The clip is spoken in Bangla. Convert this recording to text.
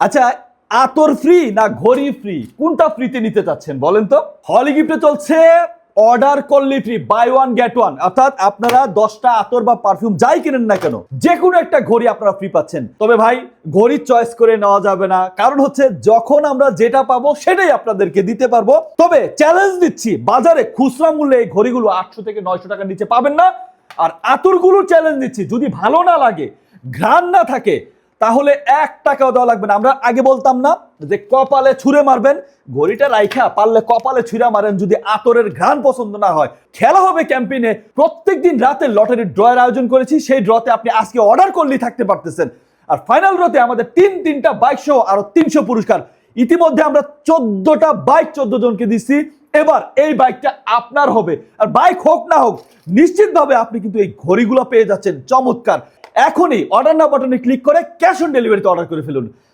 আচ্ছা আতর ফ্রি না ঘড়ি ফ্রি কোনটা ফ্রিতে নিতে চাচ্ছেন বলেন তো? হলি গিফটে চলছে অর্ডার করলে free buy one get one অর্থাৎ আপনারা দশটা আতর বা পারফিউম যাই কিনেন না কেন যে কোনো একটা ঘড়ি আপনারা ফ্রি পাচ্ছেন। তবে ভাই ঘড়ি চয়েস করে নেওয়া যাবে না। কারণ হচ্ছে, যখন আমরা যেটা পাবো, সেটাই আপনাদেরকে দিতে পারব। তবে চ্যালেঞ্জ দিচ্ছি, বাজারে খুচরা মূল্যে এই ঘড়িগুলো আটশো থেকে নয়শো টাকার নিচে পাবেন না। আর আতরগুলো চ্যালেঞ্জ দিচ্ছি, যদি ভালো না লাগে, ঘ্রাণ না থাকে তাহলে এক টাকাও দেওয়া লাগবে না। আমরা আগে বলতাম না যে কপালে ছুঁড়ে মারবেন, ঘড়িটা রাইখা পারলে কপালে ছুঁড়ে মারেন যদি আতরের ঘ্রাণ পছন্দ না হয়। খেলা হবে ক্যাম্পেইনে, প্রত্যেকদিন রাতে লটারির ড্রয়ের আয়োজন করেছি, সেই ড্রতে আপনি আজকে অর্ডার করলেই থাকতে পারতেছেন। আর ফাইনাল ড্রতে আমাদের তিন, তিনটা বাইক সহ আরও তিনশো পুরস্কার। ইতিমধ্যে আমরা চোদ্দটা বাইক চোদ্দ জনকে দিচ্ছি এবার এই বাইকটা আপনার হবে। আর বাইক হোক না হোক, নিশ্চিতভাবে আপনি কিন্তু এই ঘড়িগুলো পেয়ে যাচ্ছেন। চমৎকার। এখনই অর্ডার না বাটনে ক্লিক করে ক্যাশ অন ডেলিভারিতে অর্ডার করে ফেলুন।